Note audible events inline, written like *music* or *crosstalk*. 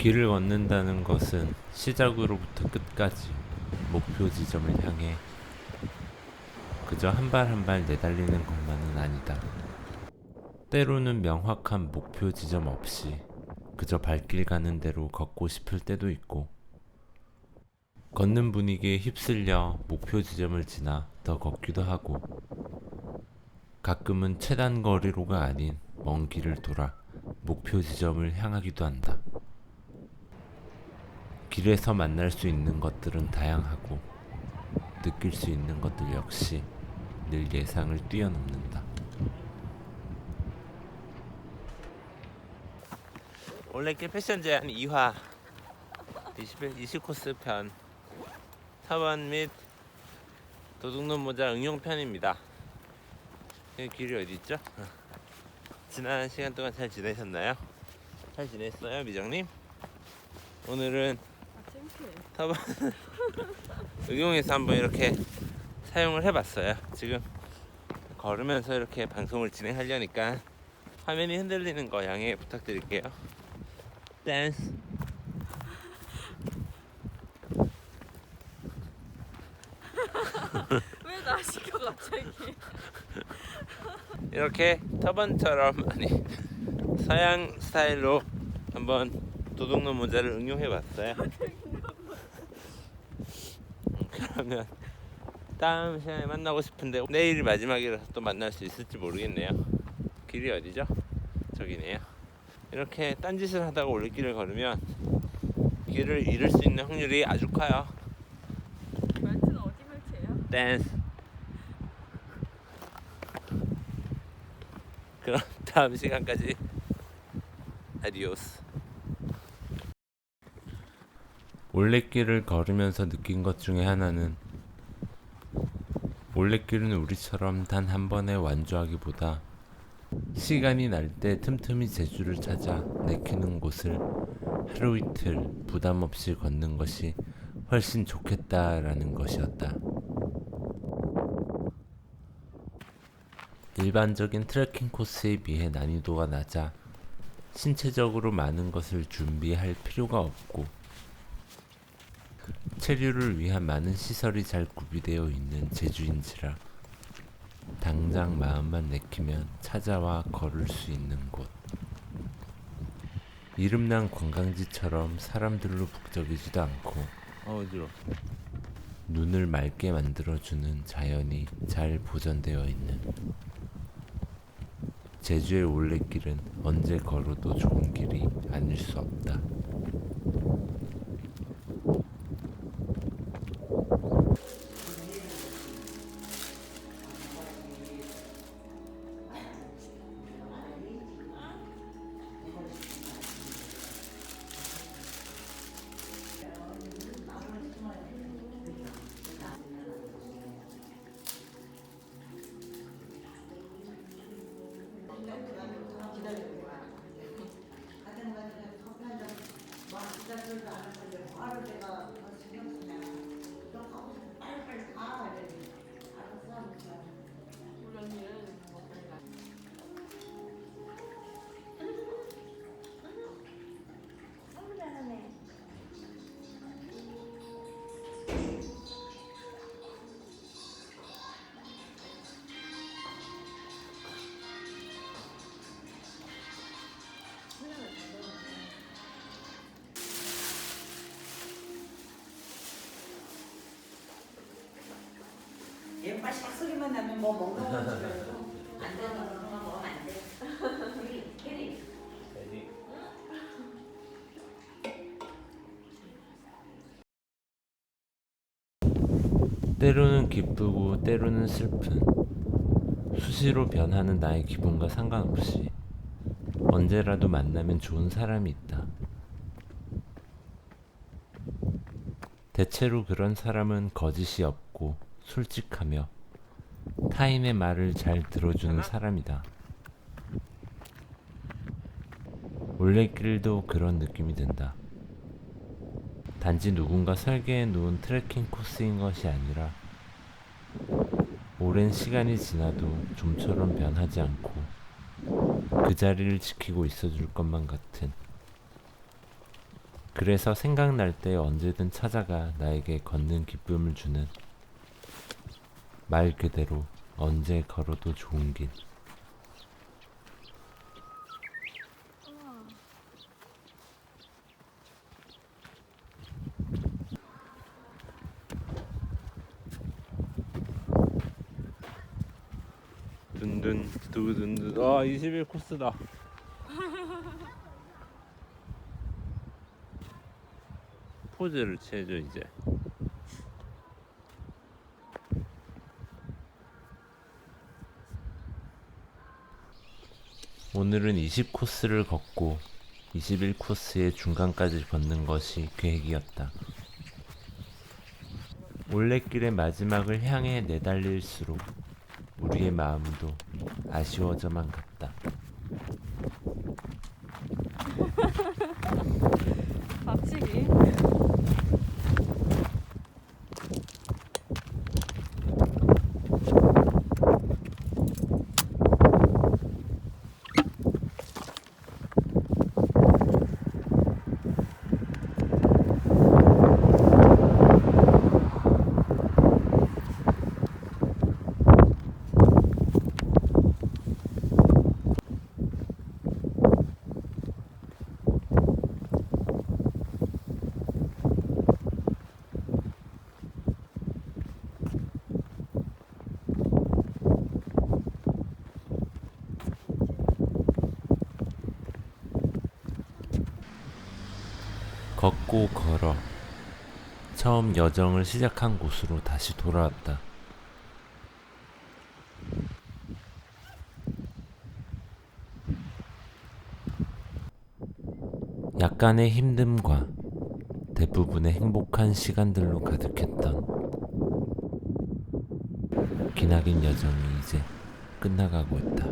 길을 걷는다는 것은 시작으로부터 끝까지 목표 지점을 향해 그저 한 발 한 발 내달리는 것만은 아니다. 때로는 명확한 목표 지점 없이 그저 발길 가는 대로 걷고 싶을 때도 있고 걷는 분위기에 휩쓸려 목표 지점을 지나 더 걷기도 하고 가끔은 최단 거리로가 아닌 먼 길을 돌아 목표 지점을 향하기도 한다. 길에서 만날 수 있는 것들은 다양하고 느낄 수 있는 것들 역시 늘 예상을 뛰어넘는다. 올레길 패션 제한 2화 20, 20코스 편 사원 및 도둑놈 모자 응용 편입니다. 길이 어디 있죠? 지난 시간 동안 잘 지내셨나요? 잘 지냈어요, 미정님? 오늘은. 타반 *laughs* 응용해서 한번 이렇게 사용을 해봤어요. 지금 걸으면서 이렇게 방송을 진행하려니까 화면이 흔들리는 거 양해 부탁드릴게요. 댄스. *laughs* 왜 나 시켜 갑자기? *laughs* 이렇게 터번처럼 아니 서양 스타일로 한번 도둑놈 모자를 응용해봤어요. 음, 그러면 다음 시간에 만나고 싶은데 내일이 마지막이라서 또 만날 수 있을지 모르겠네요. 길이 어디죠? 저기네요. 이렇게 딴짓을 하다가 올레길을 걸으면 길을 잃을 수 있는 확률이 아주 커요. 말투는 어디 말투예요? 댄스. 그럼 다음 시간까지 아디오스. 올레길을 걸으면서 느낀 것 중에 하나는 올레길은 우리처럼 단 한 번에 완주하기보다 시간이 날 때 틈틈이 제주를 찾아 내키는 곳을 하루 이틀 부담 없이 걷는 것이 훨씬 좋겠다라는 것이었다. 일반적인 트레킹 코스에 비해 난이도가 낮아 신체적으로 많은 것을 준비할 필요가 없고 체류를 위한 많은 시설이 잘 구비되어 있는 제주인지라 당장 마음만 내키면 찾아와 걸을 수 있는 곳. 이름난 관광지처럼 사람들로 북적이지도 않고 어지러 눈을 맑게 만들어주는 자연이 잘 보존되어 있는 제주의 올레길은 언제 걸어도 좋은 길이 아닐 수 없다. 얘가 샥 소리만 나면 뭐 먹는 거 *laughs* 줄 알고 안 되는 거 먹으면 안 돼. 캐리, 캐리. 때로는 기쁘고 때로는 슬픈 수시로 변하는 나의 기분과 상관없이 언제라도 만나면 좋은 사람이 있다. 대체로 그런 사람은 거짓이 없고 솔직하며 타인의 말을 잘 들어주는 사람이다. 올레길도 그런 느낌이 든다. 단지 누군가 설계해 놓은 트레킹 코스인 것이 아니라 오랜 시간이 지나도 좀처럼 변하지 않고 그 자리를 지키고 있어 줄 것만 같은 그래서 생각날 때 언제든 찾아가 나에게 걷는 기쁨을 주는 말 그대로 언제 걸어도 좋은 길. 둔둔 두둔둔 아21 코스다. *laughs* 포즈를 취해줘 이제. 오늘은 20 코스를 걷고 21 코스의 중간까지 걷는 것이 계획이었다. 올레길의 마지막을 향해 내달릴수록 우리의 마음도 아쉬워져만 갔다. *laughs* 박치기. 걷고 걸어 처음 여정을 시작한 곳으로 다시 돌아왔다. 약간의 힘듦과 대부분의 행복한 시간들로 가득했던 기나긴 여정이 이제 끝나가고 있다.